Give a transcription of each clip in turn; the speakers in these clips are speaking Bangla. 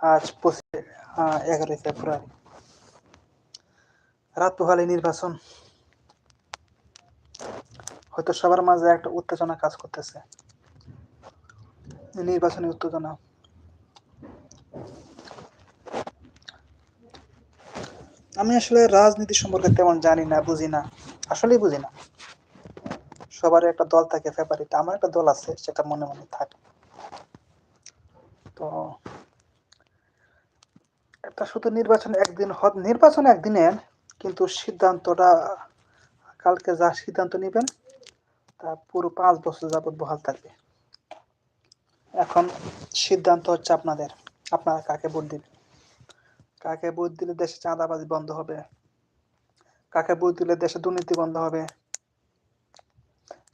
আজ পঁচিশে এগারোই ফেব্রুয়ারি। রাত পোহালে নির্বাচন। হয়তো সবার মাঝে একটা উত্তেজনা কাজ করতেছে। নির্বাচনী উত্তেজনা। আমি আসলে রাজনীতি সম্পর্কে তেমন জানি না, বুঝি না। আসলেই বুঝি না। সবার একটা দল থাকে ফেভারিট। আমার একটা দল আছে, সেটা মনে মনে থাকে। তো এটা শুধু নির্বাচন একদিন নির্বাচন একদিনের কিন্তু সিদ্ধান্তটা, কালকে যা সিদ্ধান্ত নেবেন, তা পুরো পাঁচ বছর যাবৎ বহাল থাকবে। এখন সিদ্ধান্ত হচ্ছে আপনাদের, আপনারা কাকে ভোট দিবেন? কাকে ভোট দিলে দেশে চাঁদাবাজি বন্ধ হবে? কাকে ভোট দিলে দেশে দুর্নীতি বন্ধ হবে?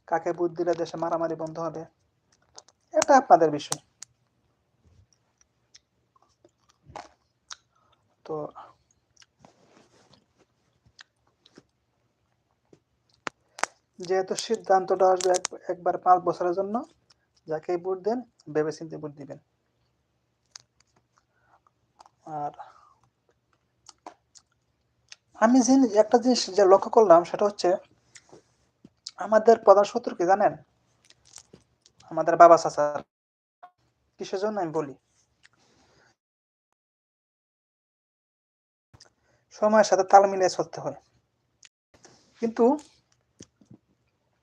কাকে ভোট দিলে দেশে মারামারি বন্ধ হবে? এটা আপনাদের বিষয় তো যেহেতু সিদ্ধান্তটা আসবে একবার পাঁচ বছরের জন্য, যাকে ভোট দেন ভেবে চিন্তে ভোট দিবেন। আর আমি জিনিস একটা জিনিস যে লক্ষ্য করলাম, সেটা হচ্ছে আমাদের প্রধান শত্রু কি জানেন? আমাদের বাবা চাচার কিসের জন্য আমি বলি? সময়ের সাথে তাল মিলিয়ে চলতে হয়। কিন্তু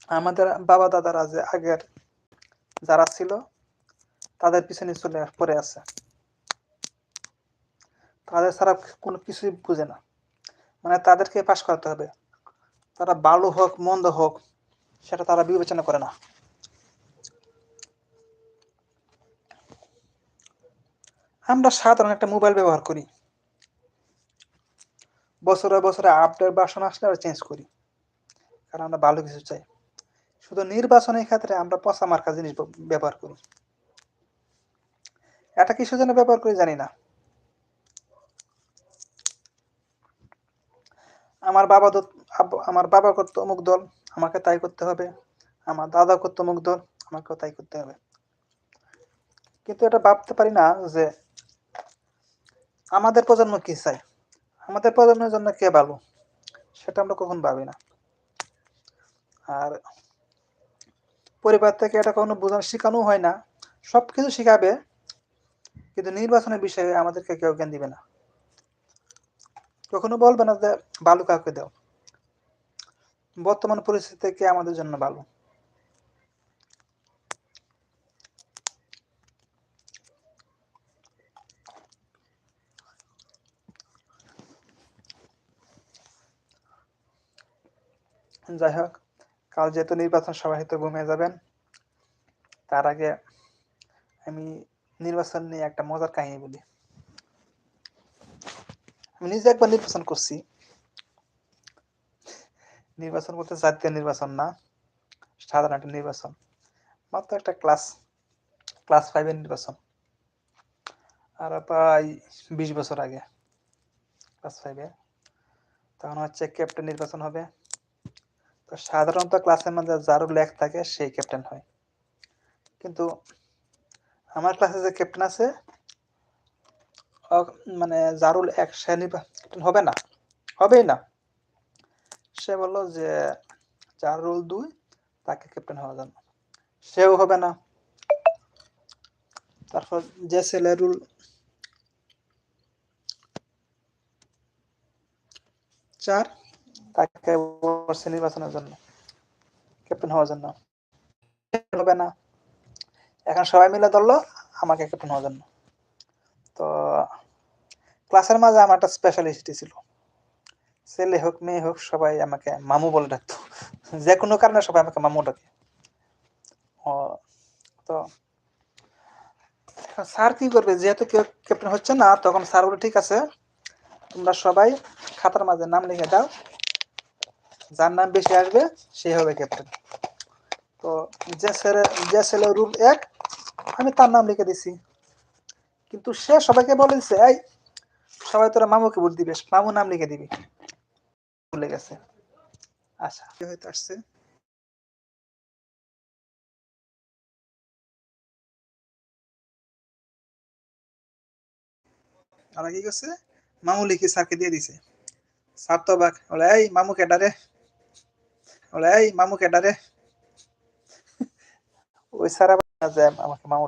আমাদের বাবা দাদারা যে আগের যারা ছিল, তাদের পিছনে চলে পড়ে আছে। তাদের ছাড়া কোনো কিছুই বুঝে না। মানে তাদেরকে পাশ করতে হবে। তারা ভালো হোক, মন্দ হোক, সেটা তারা বিবেচনা করে না। আমরা সাধারণ একটা মোবাইল ব্যবহার করি। বছরে বছরে আপডেট বাসন আসলে আমরা চেঞ্জ করি। কারণ আমরা ভালো কিছু চাই। শুধু নির্বাচনের ক্ষেত্রে আমরা পচা মার্কা জিনিস ব্যবহার করি। এটা কিসের জন্য ব্যবহার করি জানি না। আমার বাবা আমার বাবা করতো অমুক দল, আমাকে তাই করতে হবে। আমার দাদা করতো অমুক দল, আমাকেও তাই করতে হবে। কিন্তু এটা ভাবতে পারি না যে আমাদের প্রজন্ম কি চাই আমাদের প্রজন্মের জন্য কে ভালো? সেটা আমরা কখন ভাবি না। আর পরিবার থেকে এটা কখনো বোঝানো শেখানো হয় না। সব কিছু শেখাবে, কিন্তু নির্বাচনের বিষয়ে আমাদেরকে কেউ জ্ঞান দিবে না। কখনো বলবে না যে, ভালো কাউকে দাও। বর্তমান পরিস্থিতি কে আমাদের জন্য ভালো? যাই হোক কাল যেহেতু নির্বাচন সভা হয়তো ঘুমিয়ে যাবেন। তার আগে আমি নির্বাচন নিয়ে একটা মজার কাহিনী বলি। আমি নিজে একবার নির্বাচন করছি। নির্বাচন করতে জাতীয় নির্বাচন না, সাধারণ একটা নির্বাচন। মাত্র একটা ক্লাস ক্লাস ফাইভের নির্বাচন। আর প্রায় বিশ বছর আগে, ক্লাস ফাইভে তখন হচ্ছে ক্যাপ্টেন নির্বাচন হবে। সাধারণত ক্লাসের মধ্যে যারও লেখ থাকে, সেই ক্যাপ্টেন হয়। কিন্তু আমার ক্লাসে যে ক্যাপ্টেন আছে মানে জারুল এক শ্রেণি ক্যাপ্টেন হবে না, হবেই না। সে বলল যে জারুল দুই, তাকে ক্যাপ্টেন হওয়া যাবে সেও হবে না। তারপর যে ছেলে রুল চার তাকে বসছে নির্বাচনের জন্য ক্যাপ্টেন হওয়ার জন্য। হবে না। এখন সবাই মিলে ধরলো, আমাকে ক্যাপ্টেন হওয়ার জন্য। তো ক্লাসের মাঝে আমার একটা স্পেশালিস্টই ছিল। ছেলে হোক মেয়ে হোক, সবাই আমাকে মামু বলে ডাকতো। যে কোনো কারণে সবাই আমাকে মামু ডাকে। তো স্যার কি করবে? যেহেতু কেউ ক্যাপ্টেন হচ্ছে না, তখন স্যার বলে, ঠিক আছে, তোমরা সবাই খাতার মাঝে নাম লিখে দাও। যার নাম বেশি আসবে, সে হবে ক্যাপ্টেন তো যে ছেলে যে ছেলে রুল এক, আমি তার নাম লিখে দিছি। কিন্তু সে সবাইকে বলে দিছে, এই, সবাই তোরা মামুকে ভোট দিবে মামু নাম লিখে দিবি। ভুলে গেছে। আচ্ছা হয়তো আসছে? আর কি করছে মামু লিখে স্যারকে দিয়ে দিছে। স্যার তো বাক বলে, এই মামু কেডারে বলে এই মামু কেডারে ওই সারা যায় আমাকে মামু